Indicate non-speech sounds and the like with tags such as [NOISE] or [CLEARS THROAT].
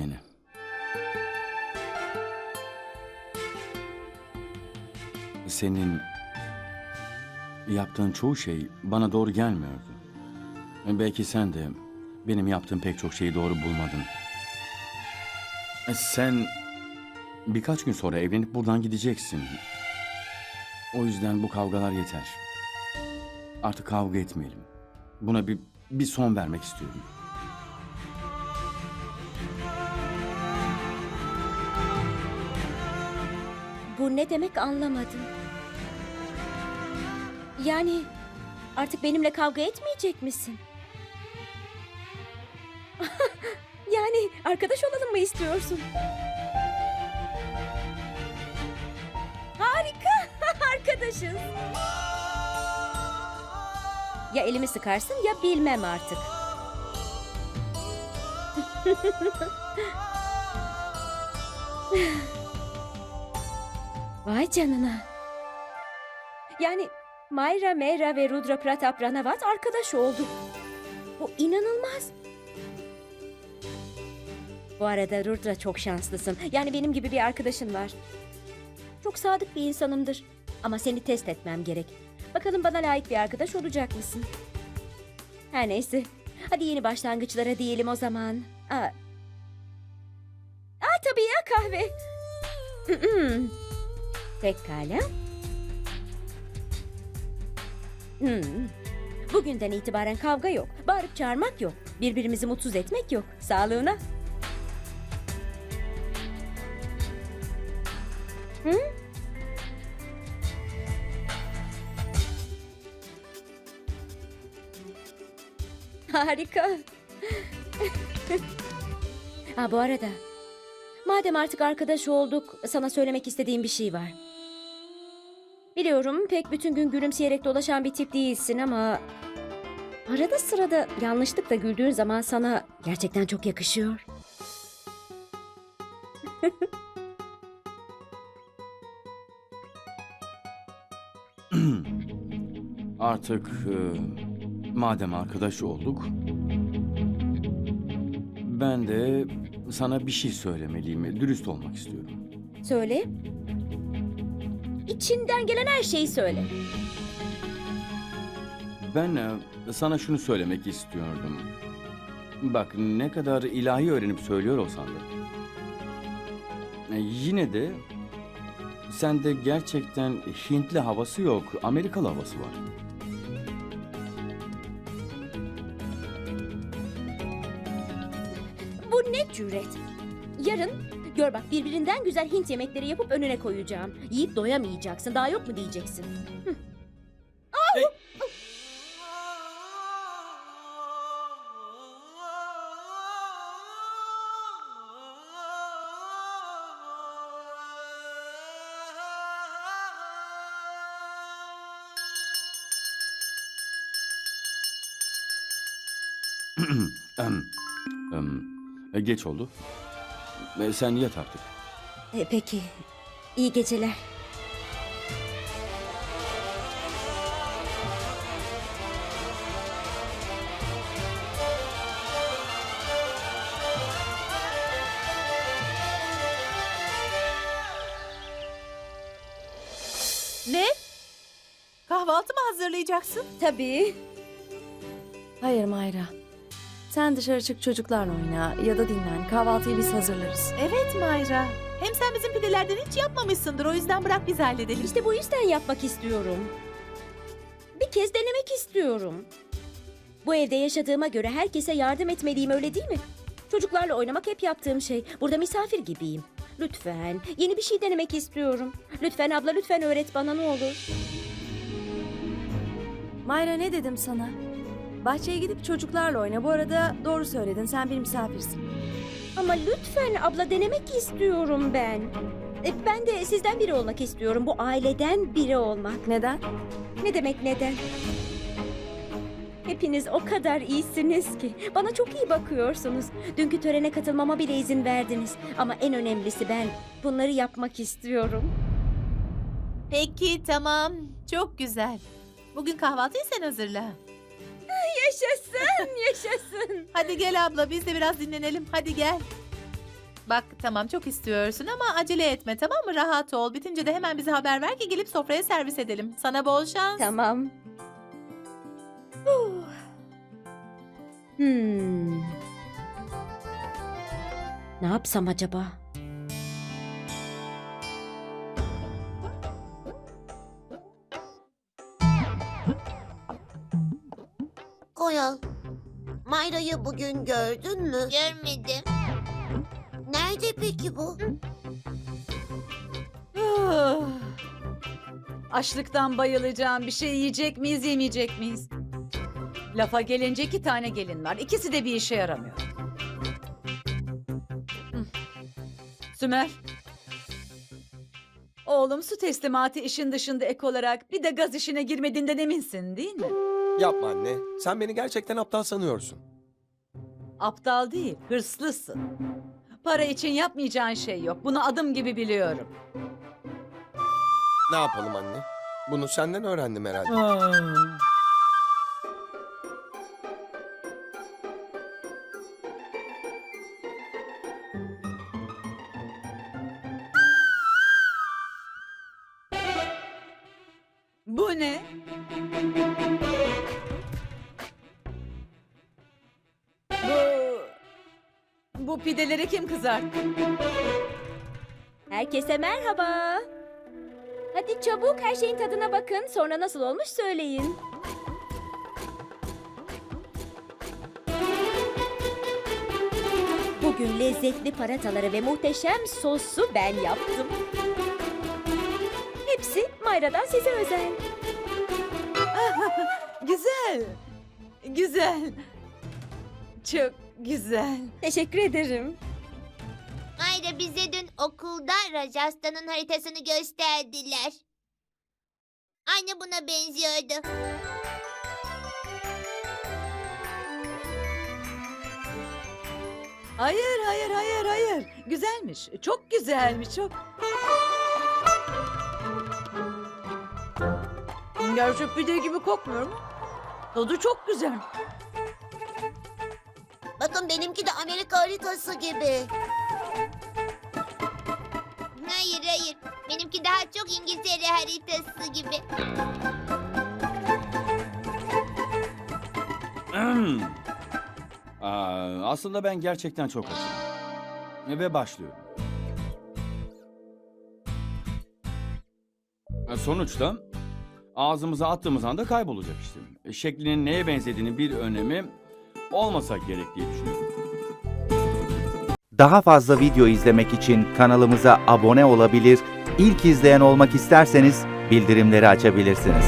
beni. Senin yaptığın çoğu şey bana doğru gelmiyordu. Belki sen de benim yaptığım pek çok şeyi doğru bulmadın. Sen birkaç gün sonra evlenip buradan gideceksin. O yüzden bu kavgalar yeter. Artık kavga etmeyelim. Buna bir bir son vermek istiyorum. Bu ne demek anlamadım. Yani artık benimle kavga etmeyecek misin? [LAUGHS] yani arkadaş olalım mı istiyorsun? Harika, [LAUGHS] arkadaşız. Ya elimi sıkarsın ya bilmem artık. [LAUGHS] Vay canına. Yani Mayra, Mehra ve Rudra Pratap Ranavat arkadaş oldu. Bu inanılmaz. Bu arada Rudra çok şanslısın. Yani benim gibi bir arkadaşın var. Çok sadık bir insanımdır. Ama seni test etmem gerek. Bakalım bana layık bir arkadaş olacak mısın? Her neyse. Hadi yeni başlangıçlara diyelim o zaman. Aa, Aa tabii ya kahve. [CLEARS THROAT] Pekala. Hmm. Bugünden itibaren kavga yok. Bağırıp çağırmak yok. Birbirimizi mutsuz etmek yok. Sağlığına. Hı? Harika. [LAUGHS] ha bu arada. Madem artık arkadaş olduk, sana söylemek istediğim bir şey var. Biliyorum pek bütün gün gülümseyerek dolaşan bir tip değilsin ama... Arada sırada yanlışlıkla güldüğün zaman sana gerçekten çok yakışıyor. [LAUGHS] Artık e, madem arkadaş olduk, ben de sana bir şey söylemeliyim. Dürüst olmak istiyorum. Söyle. İçinden gelen her şeyi söyle. Ben e, sana şunu söylemek istiyordum. Bak ne kadar ilahi öğrenip söylüyor olsan da. e, Yine de sende gerçekten Hintli havası yok, Amerikalı havası var. Cüret? Yarın gör bak birbirinden güzel Hint yemekleri yapıp önüne koyacağım. Yiyip doyamayacaksın. Daha yok mu diyeceksin? Hı. Au! [CLEARS THROAT] Em, em, e, Geç oldu. E, Sen yat artık. E, peki. İyi geceler. Ne? Kahvaltı mı hazırlayacaksın? Tabii. Hayır Mayra. Sen dışarı çık çocuklarla oyna ya da dinlen. Kahvaltıyı biz hazırlarız. Evet Mayra. Hem sen bizim pidelerden hiç yapmamışsındır. O yüzden bırak biz halledelim. İşte bu yüzden yapmak istiyorum. Bir kez denemek istiyorum. Bu evde yaşadığıma göre herkese yardım etmeliyim öyle değil mi? Çocuklarla oynamak hep yaptığım şey. Burada misafir gibiyim. Lütfen yeni bir şey denemek istiyorum. Lütfen abla lütfen öğret bana ne olur. Mayra ne dedim sana? Bahçeye gidip çocuklarla oyna. Bu arada doğru söyledin. Sen bir misafirsin. Ama lütfen abla denemek istiyorum ben. E, Ben de sizden biri olmak istiyorum. Bu aileden biri olmak. Neden? Ne demek neden? Hepiniz o kadar iyisiniz ki. Bana çok iyi bakıyorsunuz. Dünkü törene katılmama bile izin verdiniz. Ama en önemlisi ben bunları yapmak istiyorum. Peki tamam. Çok güzel. Bugün kahvaltıyı sen hazırla. Yaşasın, yaşasın. Hadi gel abla biz de biraz dinlenelim. Hadi gel. Bak tamam çok istiyorsun ama acele etme tamam mı? Rahat ol. Bitince de hemen bize haber ver ki gelip sofraya servis edelim. Sana bol şans. Tamam. Huh. Hmm. Ne yapsam acaba? Koyal, Mayra'yı bugün gördün mü? Görmedim. Nerede peki bu? Ah. [SIGHS] Açlıktan bayılacağım. Bir şey yiyecek miyiz, yemeyecek miyiz? Lafa gelince iki tane gelin var. İkisi de bir işe yaramıyor. [SIGHS] Hı. Sümer. Oğlum su teslimatı işin dışında ek olarak bir de gaz işine girmediğinden eminsin değil mi? Yapma anne. Sen beni gerçekten aptal sanıyorsun. Aptal değil, hırslısın. Para için yapmayacağın şey yok. Bunu adım gibi biliyorum. Ne yapalım anne? Bunu senden öğrendim herhalde. Bu ne? Bu pideleri kim kızarttı? Herkese merhaba. Hadi çabuk her şeyin tadına bakın. Sonra nasıl olmuş söyleyin. Bugün lezzetli parataları ve muhteşem sosu ben yaptım. Hepsi Mayra'dan size özel. [LAUGHS] Güzel. Güzel. Çok güzel. Teşekkür ederim. Ayda bize dün okulda Rajasthan'ın haritasını gösterdiler. Aynı buna benziyordu. Hayır, hayır, hayır, hayır. Güzelmiş. Çok güzelmiş, çok. Gerçek pide gibi kokmuyor mu? Tadı çok güzel. Bakın benimki de Amerika haritası gibi. Hayır hayır. Benimki daha çok İngiltere haritası gibi. Aa, aslında ben gerçekten çok açım. Ve başlıyorum. E, Sonuçta ağzımıza attığımız anda kaybolacak işte. E, Şeklinin neye benzediğinin bir önemi olmasa gerek diye düşünüyorum. Daha fazla video izlemek için kanalımıza abone olabilir, ilk izleyen olmak isterseniz bildirimleri açabilirsiniz.